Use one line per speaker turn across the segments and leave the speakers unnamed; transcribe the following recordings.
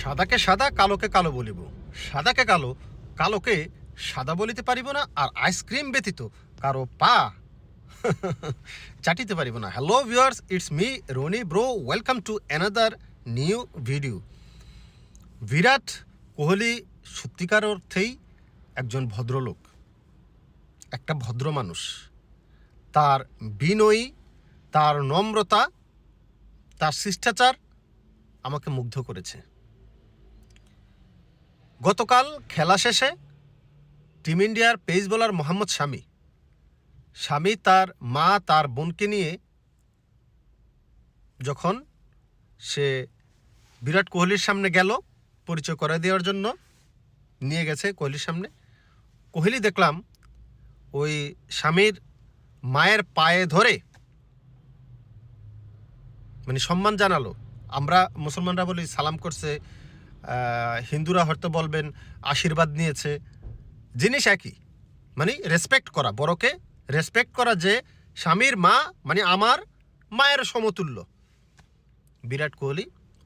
সাদাকে সাদা, কালোকে কালো বলিব। সাদাকে কালো, কালোকে সাদা বলিতে পারিব না, আর আইসক্রিম ব্যতীত কারও পা চাটিতে পারিব না। Hello viewers, it's me, Rony bro, welcome to another new video. Virat Kohli সত্যিকার অর্থেই একজন ভদ্রলোক, একটা ভদ্র মানুষ। তার বিনয়ী, তার নম্রতা, তার শিষ্টাচার আমাকে মুগ্ধ করেছে। গতকাল খেলা শেষে টিম ইন্ডিয়ার পেস বোলার মোহাম্মদ শামি স্বামী তার মা, তার বোনকে নিয়ে যখন সে বিরাট কোহলির সামনে গেল পরিচয় করে দেওয়ার জন্য, নিয়ে গেছে কোহলির সামনে, কোহলি দেখলাম ওই স্বামীর মায়ের পায়ে ধরে মানে সম্মান জানালো। আমরা মুসলমানরা বলি সালাম করছে হিন্দুরা হয়তো বলবেন আশীর্বাদ নিয়েছে। জিনিস একই। মানে রেসপেক্ট করা, বড়কে রেসপেক্ট করা যে স্বামীর মা মানে আমার মায়ের সমতুল্য। বিরাট কোহলি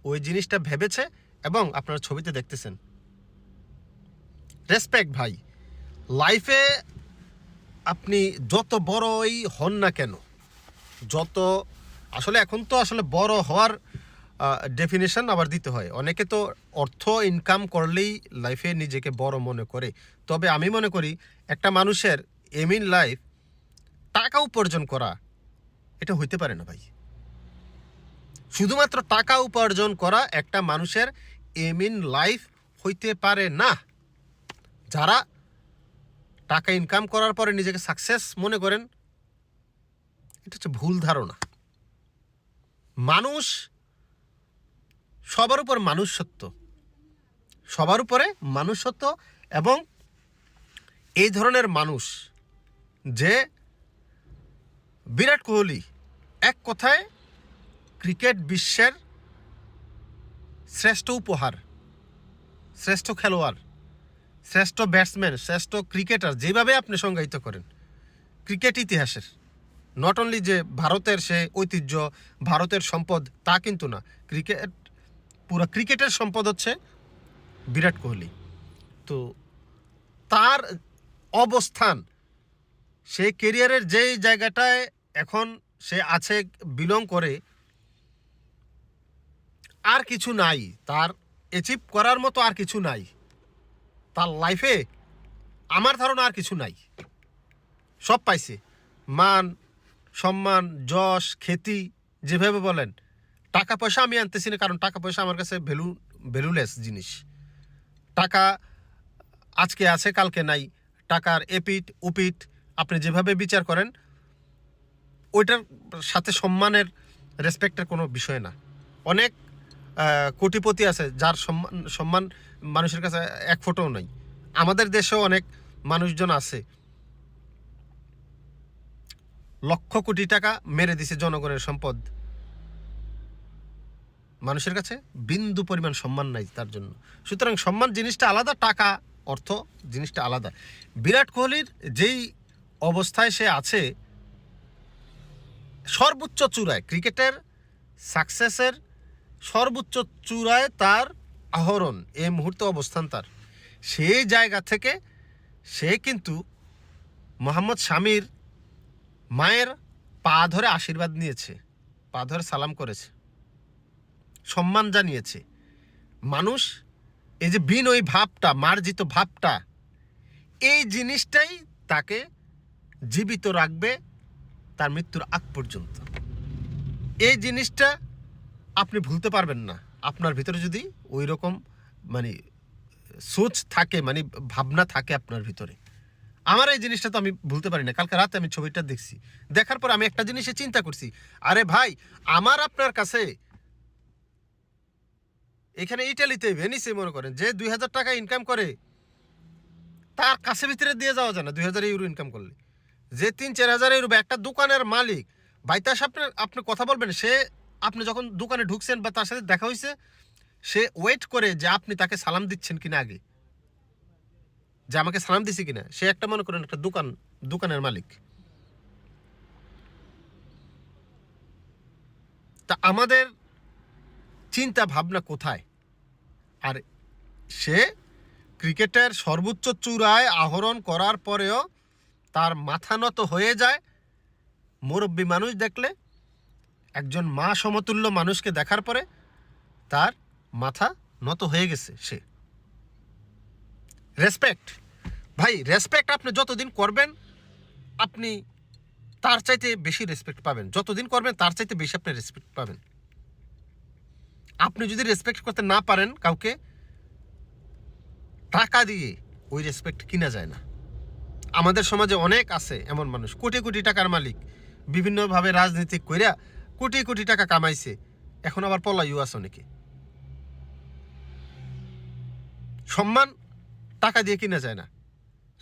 ওই জিনিসটা ভেবেছে এবং আপনারা ছবিতে দেখতেছেন। রেসপেক্ট ভাই। লাইফে আপনি যত বড়ই হন না কেন, যত আসলে এখন তো আসলে বড় হওয়ার ডেফিনেশন আবার দিতে হয়। অনেকে তো অর্থ ইনকাম করলেই লাইফে নিজেকে বড় মনে করে। তবে আমি মনে করি, একটা মানুষের এম ইন লাইফ টাকা উপার্জন করা, এটা হইতে পারে না ভাই। শুধুমাত্র টাকা উপার্জন করা একটা মানুষের এম ইন লাইফ হইতে পারে না। যারা টাকা ইনকাম করার পরে নিজেকে সাকসেস মনে করেন, এটা হচ্ছে ভুল ধারণা। মানুষ সবার উপর মানুষ সবার উপরে মানুষ এবং এই ধরনের মানুষ যে বিরাট কোহলি এক কথায় ক্রিকেট বিশ্বের শ্রেষ্ঠ উপহার, শ্রেষ্ঠ খেলোয়াড়, শ্রেষ্ঠ ব্যাটসম্যান, শ্রেষ্ঠ ক্রিকেটার যেভাবে আপনি সংজ্ঞায়িত করেন, ক্রিকেট ইতিহাসের। নট অনলি যে ভারতের সে ঐতিহ্য, ভারতের সম্পদ তা কিন্তু না, ক্রিকেট পুরো ক্রিকেটের সম্পদ হচ্ছে বিরাট কোহলি। তো তার অবস্থান সে কেরিয়ারের যেই জায়গাটায় এখন সে আছে, বিলং করে, আর কিছু নাই। তার অ্যাচিভ করার মতো আর কিছু নাই। তার লাইফে আমার ধারণা আর কিছু নাই। সব পাইছে। মান, সম্মান, যশ, খ্যাতি, যেভাবে বলেন। টাকা পয়সা আমি আনতেছি না, কারণ টাকা পয়সা আমার কাছে ভ্যালু ভ্যালুলেস জিনিস। টাকা আজকে আছে, কালকে নাই। টাকার এপিট উপিট আপনি যেভাবে বিচার করেন, ওইটার সাথে সম্মানের রেসপেক্টের কোনো বিষয় না। অনেক কোটিপতি আছে, যার সম্মান সম্মান মানুষের কাছে এক ফোঁটাও নাই। আমাদের দেশেও অনেক মানুষজন আছে, লক্ষ কোটি টাকা মেরে দিছে জনগণের সম্পদ। মানুষের কাছে বিন্দু পরিমাণ সম্মান নাই তার জন্য। সুতরাং সম্মান জিনিসটা আলাদা, টাকা, অর্থ জিনিসটা আলাদা। বিরাট কোহলির যেই অবস্থায় সে আছে, সর্বোচ্চ চূড়ায় ক্রিকেটের সাকসেসের সর্বোচ্চ চূড়ায় তার আহরণ এই মুহূর্তে অবস্থান তার। সেই জায়গা থেকে সে কিন্তু মোহাম্মদ শামির মায়ের পা ধরে আশীর্বাদ নিয়েছে, পা ধরে সালাম করেছে। সম্মান জানিয়েছে। মানুষ, এই যে বিনয়ী ভাবটা, মার্জিত ভাবটা, এই জিনিসটাই তাকে জীবিত রাখবে তার মৃত্যুর আগ পর্যন্ত। এই জিনিসটা আপনি ভুলতে পারবেন না। আপনার ভিতরে যদি ওই রকম মানে সোচ থাকে মানে ভাবনা থাকে আপনার ভিতরে। আমার এই জিনিসটা তো আমি ভুলতে পারি না। কালকে রাতে আমি ছবিটা দেখছি। দেখার পর আমি একটা জিনিসে চিন্তা করছি, আরে ভাই, আমার আপনার কাছে এখানে ইটালিতে, ভেনিসে মনে করেন, যে দুই হাজার টাকা ইনকাম করে, তার কাছে ভিতরে দিয়ে যাওয়া যায় না, দুই হাজার ইউরো ইনকাম করলে। যে তিন, চার হাজার ইউরো একটা দোকানের মালিক বাইতাস আপনার আপনি কথা বলবেন, সে, আপনি যখন দোকানে ঢুকছেন বা তার সাথে দেখা হয়েছে সে ওয়েট করে যে আপনি তাকে সালাম দিচ্ছেন কিনা আগে। যে আমাকে সালাম দিছে কিনা, সে একটা মনে করেন একটা দোকান, দোকানের মালিক। তা আমাদের চিন্তা ভাবনা কোথায়? আর সে ক্রিকেটের সর্বোচ্চ চূড়ায় আহরণ করার পরেও তার মাথা নত হয়ে যায়। মুরব্বী মানুষ দেখলে, একজন মা সমতুল্য মানুষকে দেখার পরে তার মাথা নত হয়ে গেছে সে। রেসপেক্ট ভাই রেসপেক্ট আপনি যতদিন করবেন, আপনি তার চাইতে বেশি রেসপেক্ট পাবেন। যতদিন করবেন, তার চাইতে বেশি আপনি রেসপেক্ট পাবেন। আপনি যদি রেসপেক্ট করতে না পারেন কাউকে, টাকা দিয়ে ওই রেসপেক্ট কিনা যায় না। আমাদের সমাজে অনেক আছে এমন মানুষ, কোটি কোটি টাকার মালিক, বিভিন্নভাবে রাজনীতি কইরা কোটি কোটি টাকা কামাইছে, এখন আবার পলাইও আছে অনেকে। সম্মান টাকা দিয়ে কিনা যায় না।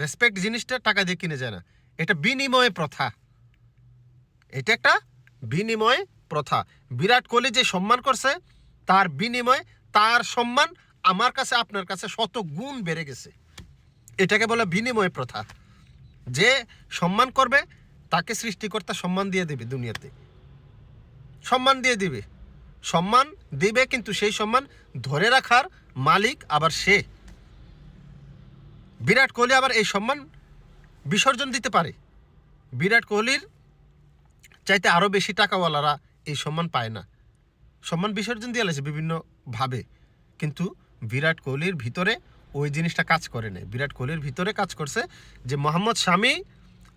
রেসপেক্ট জিনিসটা টাকা দিয়ে কিনে যায় না। এটা বিনিময় প্রথা। এটা একটা বিনিময় প্রথা। বিরাট কোহলি যে সম্মান করছে তার বিনিময় তার সম্মান আমার কাছে, আপনার কাছে শত গুণ বেড়ে গেছে। এটাকে বলে বিনিময় প্রথা। যে সম্মান করবে, তাকে সৃষ্টিকর্তা সম্মান দিয়ে দেবে দুনিয়াতে। সম্মান দিয়ে দিবে। সম্মান দিবে কিন্তু সেই সম্মান ধরে রাখার মালিক আবার সে। বিরাট কোহলি আবার এই সম্মান বিসর্জন দিতে পারে। বিরাট কোহলির চাইতে আরও বেশি টাকাওয়ালারা এই সম্মান পায় না। সম্মান বিসর্জন দিয়ে লাগছে বিভিন্নভাবে কিন্তু বিরাট কোহলির ভিতরে ওই জিনিসটা কাজ করে নেই। বিরাট কোহলির ভিতরে কাজ করছে যে মোহাম্মদ শামি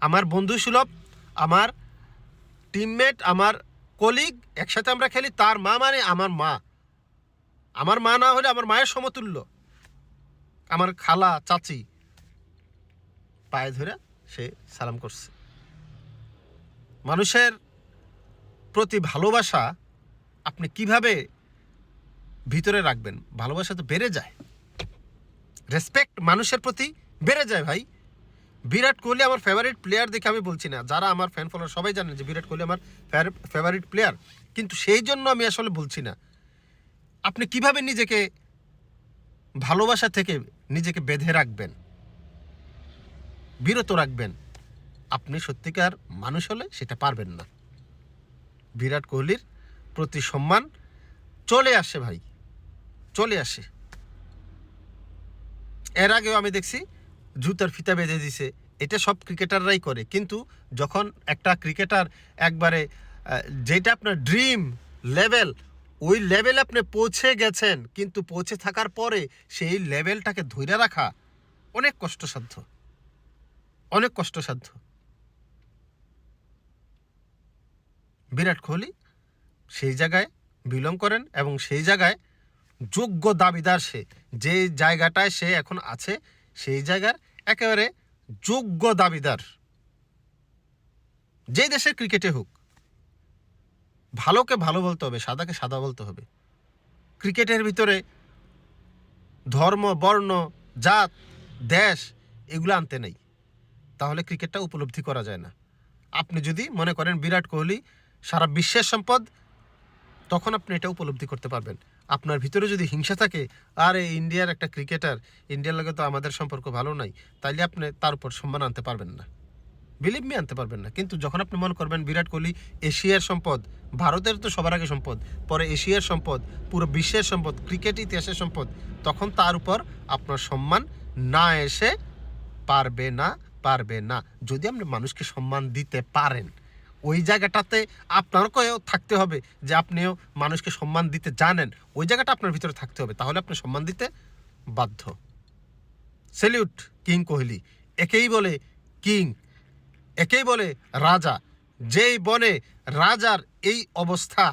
আমার বন্ধু সুলভ, আমার টিমমেট আমার কলিগ একসাথে আমরা খেলি, তার মা মানে আমার মা। আমার মা না হলে আমার মায়ের সমতুল্য। আমার খালা, চাচি পায়ে ধরে সে সালাম করছে। মানুষের প্রতি ভালোবাসা আপনি কীভাবে ভিতরে রাখবেন? ভালোবাসা তো বেড়ে যায়। রেসপেক্ট মানুষের প্রতি বেড়ে যায় ভাই। বিরাট কোহলি আমার ফেভারিট প্লেয়ার দেখে আমি বলছি না। যারা আমার ফ্যান ফলোয়ার সবাই জানেন যে বিরাট কোহলি আমার ফেভারিট প্লেয়ার কিন্তু সেই জন্য আমি আসলে বলছি না। আপনি কীভাবে নিজেকে ভালোবাসা থেকে নিজেকে বেঁধে রাখবেন? বিরত রাখবেন? আপনি সত্যিকার মানুষ হলে সেটা পারবেন না। বিরাট কোহলির প্রতি সম্মান চলে আসে ভাই, চলে আসে। এর আগেও আমি দেখছি, জুতার ফিতা বেঁধে দিছে। এটা সব ক্রিকেটাররাই করে, কিন্তু যখন একটা ক্রিকেটার একবারে যেটা আপনার ড্রিম লেভেল ওই লেভেলে আপনি পৌঁছে গেছেন, কিন্তু পৌঁছে থাকার পরে সেই লেভেলটাকে ধরে রাখা অনেক কষ্টসাধ্য। অনেক কষ্টসাধ্য। বিরাট কোহলি সেই জায়গায় বিলং করেন এবং সেই জায়গায় যোগ্য দাবিদার সে, যে জায়গাটায় সে এখন আছে, সেই জায়গার একেবারে যোগ্য দাবিদার। যে দেশের ক্রিকেটে হোক, ভালোকে ভালো বলতে হবে, সাদাকে সাদা বলতে হবে। ক্রিকেটের ভিতরে ধর্ম, বর্ণ, জাত, দেশ, এগুলো আনতে নেই। তাহলে ক্রিকেটটা উপলব্ধি করা যায় না। আপনি যদি মনে করেন বিরাট কোহলি সারা বিশ্বের সম্পদ তখন আপনি এটা উপলব্ধি করতে পারবেন। আপনার ভিতরে যদি হিংসা থাকে, আর এই ইন্ডিয়ার একটা ক্রিকেটার, ইন্ডিয়ার লগে তো আমাদের সম্পর্ক ভালো নাই, তাইলে আপনি তার উপর সম্মান আনতে পারবেন না। বিলিভ মি আনতে পারবেন না। কিন্তু যখন আপনি মনে করবেন, বিরাট কোহলি এশিয়ার সম্পদ, ভারতের তো সবার আগে সম্পদ, পরে এশিয়ার সম্পদ, পুরো বিশ্বের সম্পদ, ক্রিকেট ইতিহাসের সম্পদ, তখন তার উপর আপনার সম্মান না এসে পারবে না পারবে না। যদি আপনি মানুষকে সম্মান দিতে পারেন। ওই জায়গাটাতে আপনারকেও থাকতে হবে যে আপনিও মানুষকে সম্মান দিতে জানেন। ওই জায়গাটা আপনার ভিতরে থাকতে হবে, তাহলে আপনি সম্মান দিতে বাধ্য। সেলিউট কিং কোহলি একেই বলে কিং একেই বলে রাজা। যেই বনে রাজার এই অবস্থা,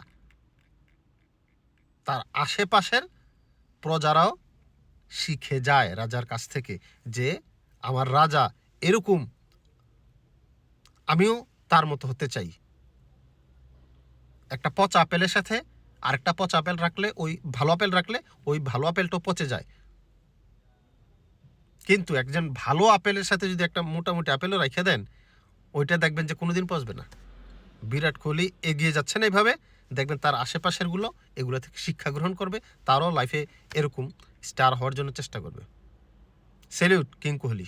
তার আশেপাশের প্রজারাও শিখে যায় রাজার কাছ থেকে যে, আমার রাজা এরকম, আমিও তার মতো হতে চাই। একটা পচা আপেলের সাথে আরেকটা পচা আপেল রাখলে ওই ভালো আপেল রাখলে ওই ভালো আপেলটাও পচে যায়। কিন্তু একজন ভালো আপেলের সাথে যদি একটা মোটামুটি আপেলও রেখে দেন, ওইটা দেখবেন যে কোনোদিন পচবে না। বিরাট কোহলি এগিয়ে যাচ্ছেন এইভাবে, দেখবেন তার আশেপাশেরগুলো এগুলো থেকে শিক্ষা গ্রহণ করবে, তারও লাইফে এরকম স্টার হওয়ার জন্য চেষ্টা করবে। Salute king Kohli.